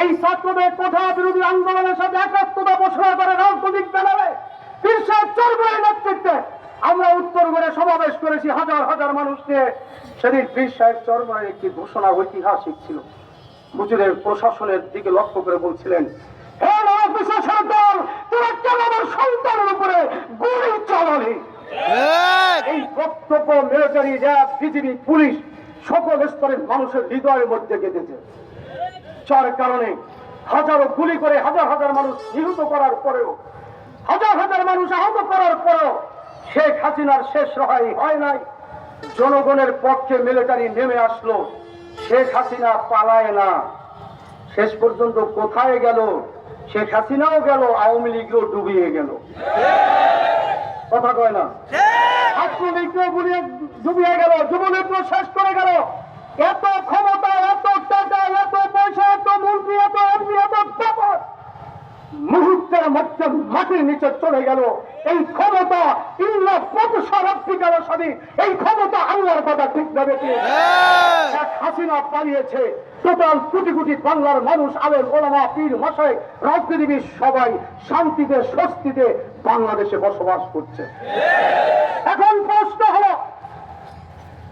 এই ছাত্রদের কোঠা বিরোধী আন্দোলনের সাথে একাত্মতা ঘোষণা করে রাজনৈতিক ব্যানারে বিশ্বের চর্মের নেতৃত্বে আমরা উত্তর করে সমাবেশ করেছি হাজার হাজার মানুষ নিয়ে সেদিন বীর সাহেব চর্মের একটি ঘোষণা ঐতিহাসিক ছিল। হুজুরের প্রশাসনের দিকে লক্ষ্য করে বলছিলেন হে প্রশাসন দল তোরা কেন আমার সন্তানের উপরে গুলি চালালি? এই বক্তব্য মিলিটারি র্যাব বিজিবি পুলিশ সকল স্তরের মানুষের হৃদয়ের মধ্যে গেঁথেছে। যার কারণে হাজারো গুলি করে হাজার হাজার মানুষ নিহত করার পরেও হাজার হাজার মানুষ আহত করার পরেও শেখ হাসিনার শেষ রেহাই হয় নাই। জনগণের পক্ষে মিলিটারি নেমে আসলো শেখ হাসিনা পালায় না। শেষ পর্যন্ত কোথায় গেল? শেখ হাসিনাও গেল আওয়ামী লীগও ডুবিয়ে গেল। কথা কয় না? ছাত্রলীগও ডুবিয়ে গেল যুবলীগও শেষ করে গেল। নিচে চলে গেল। এই ক্ষমতা ইল্লা প্রতিশোধ গেল সবই এই ক্ষমতা আল্লাহর কথা ঠিক ভাবে এক হাসিনা পালিয়েছে টোটাল কোটি কোটি বাংলার মানুষ আলের ওলামা পীর মশাই রাজনীতিবিদ সবাই শান্তিতে স্বস্তিতে বাংলাদেশে বসবাস করছে। এখন প্রশ্ন হলো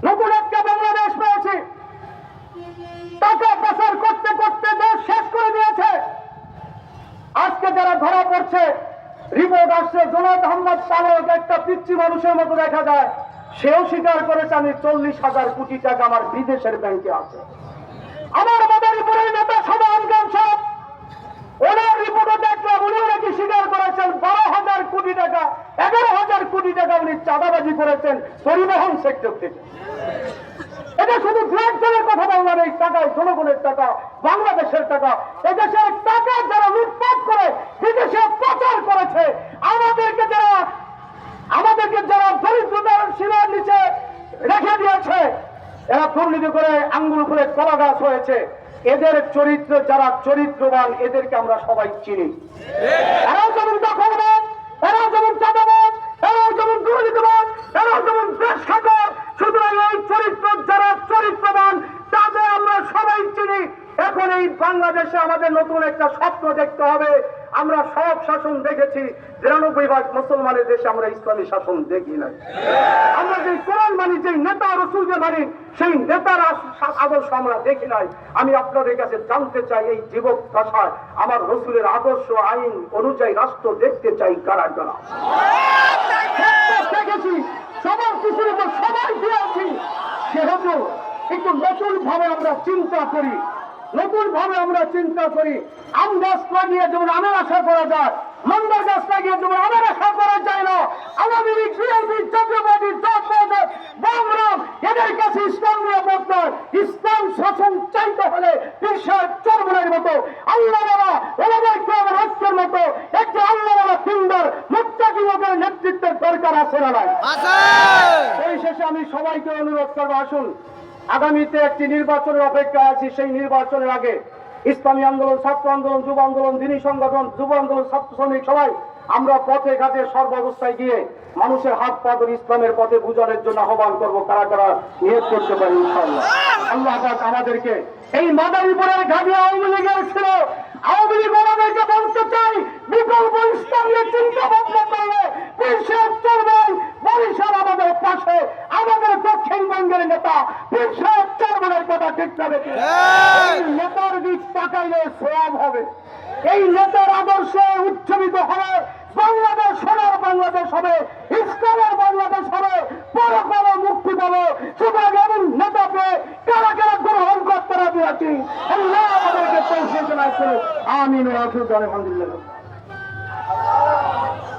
নতুন একটা বাংলাদেশ পেয়েছে। টাকা পাচার করতে করতে দেশ শেষ করে দিয়েছে আজকে যারা ধরা পড়ছে রিপোর্ট আহমদ পালক একটা পিচ্ছি মানুষের মতো দেখা যায়। সেও স্বীকার করেছে, আমি চল্লিশ হাজার কোটি টাকা আমার বিদেশের ব্যাংকে আছে। আমার মাদারীপুরের নেতা সমান সব। ওনার রিপোর্টে দেখলাম, উনিও নাকি স্বীকার করেছেন, বারো হাজার কোটি টাকা, এগারো হাজার কোটি টাকা উনি চাঁদাবাজি করেছেন পরিবহন সেক্টর থেকে। এটা শুধু একজনের কথা বললাম, এই টাকা জনগণের টাকা, বাংলাদেশের টাকা, এদেশের টাকা যারা লুটপাট করে বিদেশে পাচার করেছে আমাদেরকে যারা আমাদেরকে যারা দরিদ্রতার সীমার নিচে দিয়েছে এরা দুর্নীতি করে আঙ্গুল উপরে কলা গাছ হয়েছে। এদের চরিত্র, যারা চরিত্রবান, এদেরকে আমরা সবাই চিনি। এরাও যেমন দখলবাদ, এরাও যেমন চাঁদাবাদ, এরাও যেমন দুর্নীতিবাদ, এরাও যেমন দেশ খাকর সুতরাং এই চরিত্র, যারা চরিত্রবান, তাদের আমরা সবাই চিনি। এখন এই বাংলাদেশে আমাদের নতুন একটা স্বপ্ন দেখতে হবে। আমরা সব শাসন দেখেছি, বিরানব্বই ভাগ মুসলমানের দেশে আমরা ইসলামী শাসন দেখি নাই। আমরা যে কোরআন মানি যে নেতা রসুলকে মানি, সেই নেতার আদর্শ আমরা দেখি নাই। আমি আপনাদের কাছে জানতে চাই, এই যুবক দশায় আমার রসুলের আদর্শ, আইন অনুযায়ী রাষ্ট্র দেখতে চাই কারা কারা? দেখেছি, সবার কিছুর উপর সবাই দিয়েছি সেহেতু একটু নতুন ভাবে আমরা চিন্তা করি। নতুন ভাবে আমরা চিন্তা করি। আম গাছ লাগিয়ে যেমন আমের আশা করা যায় মন্দার গাছ লাগিয়ে যেমন আমের আশা করা যায় না আওয়ামী লীগ বিএনপি জাতীয়বাদী জাতীয় বামরাম এদের কাছে ইসলাম নিয়ে বক্তব্য ইসলাম শাসন চাইতে হলে বিশ্বের চরমনের মতো আল্লাহ বাবা ওলামাই গ্রামের ঐক্যের মতো একটি আল্লাহ বাবা সুন্দর মুক্তাকি লোকের নেতৃত্বের দরকার আছে না নাই? এই শেষে আমি সবাইকে অনুরোধ করব আসুন। আগামীতে একটি নির্বাচনের অপেক্ষায় আছি, সেই নির্বাচনের আগে ইসলামী আন্দোলন, ছাত্র আন্দোলন, যুব আন্দোলন, দিনী সংগঠন, যুব আন্দোলন, ছাত্র শ্রমিক সবাই আমরা পথে ঘাটে সর্বাবস্থায় গিয়ে মানুষের হাত পা ধরে ইসলামের পথে বুঝানোর জন্য আহ্বান করব, কারা কারা নিয়োগ করতে পারি আল্লাহ পাক আমাদেরকে এই মাদারীপুরের ঘাটে আওয়ামী লীগের ছিল, আওয়ামী লীগ আমাদেরকে বলতে চাই বিকল্প ইসলামের চিন্তা ভাবনা করলে বিশ্বের চলবে বরিশাল আমাদের পাশে আমাদের দক্ষিণবঙ্গের নেতা বিশ্বের চলবের কথা ঠিক না নেতার দিক তাকাইলে সোয়াব হবে। এই নেতার আদর্শে উচ্চরিত হবে। বাংলাদেশ সোনার বাংলাদেশ হবে। ইসলামের বাংলাদেশ হবে। পরকালে মুক্তি পাবে। সুতরাং এমন নেতাকে কারা কারা গ্রহণ করতে রাজি আছি আল্লাহ আমাদেরকে পৌঁছে জানাই আমিন আলহামদুলিল্লাহ।